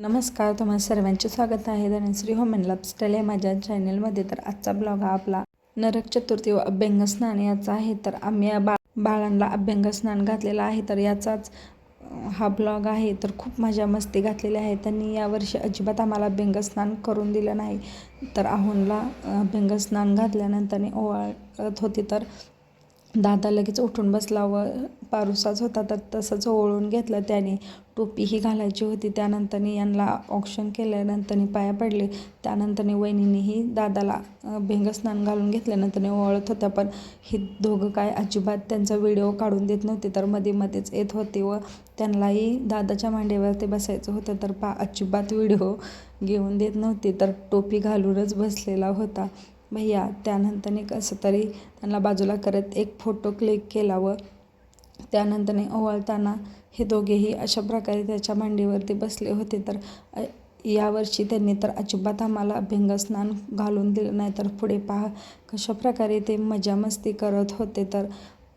नमस्कार तुम्हाला सर्वांचे स्वागत आहे. धनश्री होम अँड लाईफस्टाईल या माझ्या चॅनलमध्ये तर आजचा ब्लॉग हा आपला नरक चतुर्थी व अभ्यंग स्नान याचा आहे. तर आम्ही या बा बाळांना अभ्यंग स्नान घातलेलं आहे. तर याचाच हा ब्लॉग आहे. तर खूप मजा मस्ती घातलेली आहे. त्यांनी यावर्षी अजिबात आम्हाला अभ्यंग स्नान करून दिलं नाही. तर आहोनला अभ्यंगस्नान अभ्यंग स्नान घातल्यानंतर ओवाळत होती. तर दादा लगेच उठून बसला व पारुसाच होता तर तसंच ओळून घेतलं त्याने. टोपीही घालायची होती त्यानंतरनी यांना ऑक्शन केल्यानंतरनी पाया पडले. त्यानंतरनी वहिनीनेही दादाला भेंगस्नान घालून घेतल्यानंतरने ओळत होत्या पण हे दोघं काय अजिबात त्यांचा व्हिडिओ काढून देत नव्हते तर मध्ये मध्येच येत होते व त्यांनाही दादाच्या मांडीवर ते बसायचं होतं तर पा अजिबात व्हिडिओ घेऊन देत नव्हते तर टोपी घालूनच बसलेला होता. भैया त्यानंतरने कसं तरी त्यांना बाजूला करत एक फोटो क्लिक केला व त्यानंतरने ओवाळताना हे दोघेही अशा प्रकारे त्याच्या मांडीवरती बसले होते तर यावर्षी त्यांनी तर अजिबात आम्हाला अभ्यंगस्नान घालून दिलं नाही. तर पुढे पहा कशा प्रकारे ते मजा मस्ती करत होते. तर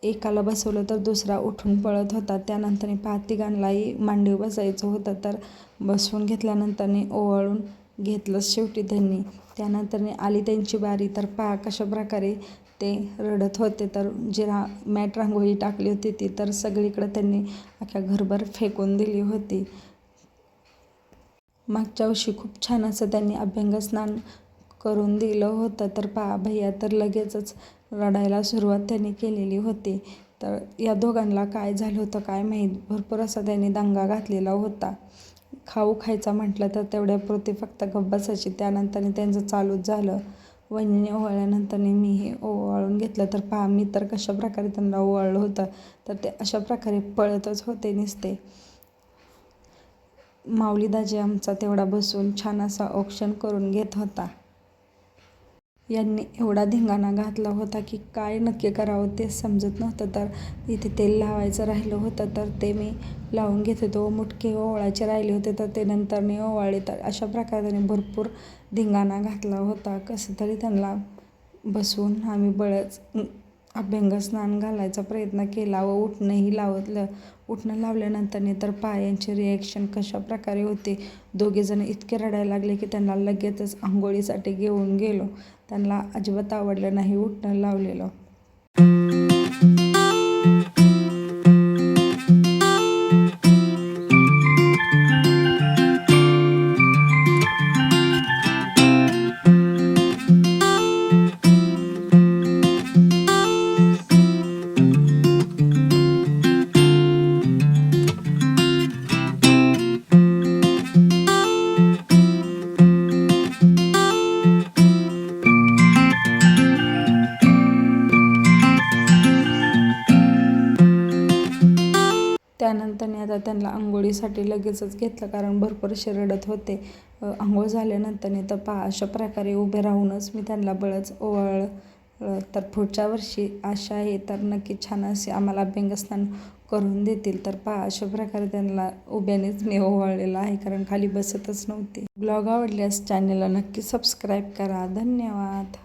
एकाला बसवलं तर दुसरा उठून पळत होता. त्यानंतर पहा तिघांनाही मांडीवर बसायचं होतं. तर बसवून घेतल्यानंतरने ओवाळून घेतलंच शेवटी त्यांनी त्यानंतर आली त्यांची बारी. तर पहा कशा प्रकारे ते रडत होते. तर जी रा मॅट रांगोळी टाकली होती ती तर सगळीकडे त्यांनी अख्ख्या घरभर फेकून दिली होती. मागच्या वर्षी खूप छान असं त्यांनी अभ्यंग स्नान करून दिलं होतं. तर पहा भैया तर लगेचच रडायला सुरुवात त्यांनी केलेली होती. तर या दोघांना काय झालं होतं काय माहीत? भरपूर असा त्यांनी दंगा घातलेला होता. खाऊ खायचा म्हटलं तर तेवढ्यापुरती फक्त गब्बसाची बसायची. त्यानंतर त्यांचं चालूच झालं. वहिनीने मी हे ओवाळून घेतलं. तर पहा मी तर कशा प्रकारे त्यांना ओवाळलं होतं तर ते अशा प्रकारे पळतच होते नुसते. माऊली दाजी आमचा तेवढा बसून छान असा ऑप्शन करून घेत होता. यांनी एवढा धिंगाणा घातला होता की काय नक्की करावं ते समजत नव्हतं. तर इथे तेल लावायचं राहिलं होतं तर ते मी लावून घेत होतो. मुटके ओवाळायचे राहिले होते तर ते नंतर मी ओवाळले. तर अशा प्रकारे त्यांनी भरपूर धिंगाणा घातला होता. कसं तरी त्यांना बसवून आम्ही बळच अभ्यंग स्नान घालायचा प्रयत्न केला व उठणंही लावलं. उठणं लावल्यानंतर तर पायांचे रिॲक्शन कशा प्रकारे होते दोघेजण इतके रडायला लागले की त्यांना लगेचच आंघोळीसाठी घेऊन गेलो. त्यांना अजिबात आवडलं नाही उठणं लावलेलं. त्यानंतर आता त्यांना आंघोळीसाठी लगेचच घेतलं कारण भरपूरसे रडत होते. आंघोळ झाल्यानंतर तर पहा अशा प्रकारे उभे राहूनच मी त्यांना बळच ओवाळ तर पुढच्या वर्षी आशा आहे तर नक्की छान असे आम्हाला अभ्यंगस्नान करून देतील. तर पहा अशा प्रकारे त्यांना उभ्यानेच मी ओवाळलेला आहे कारण खाली बसतच नव्हते. ब्लॉग आवडल्यास चॅनलला नक्की सबस्क्राईब करा. धन्यवाद.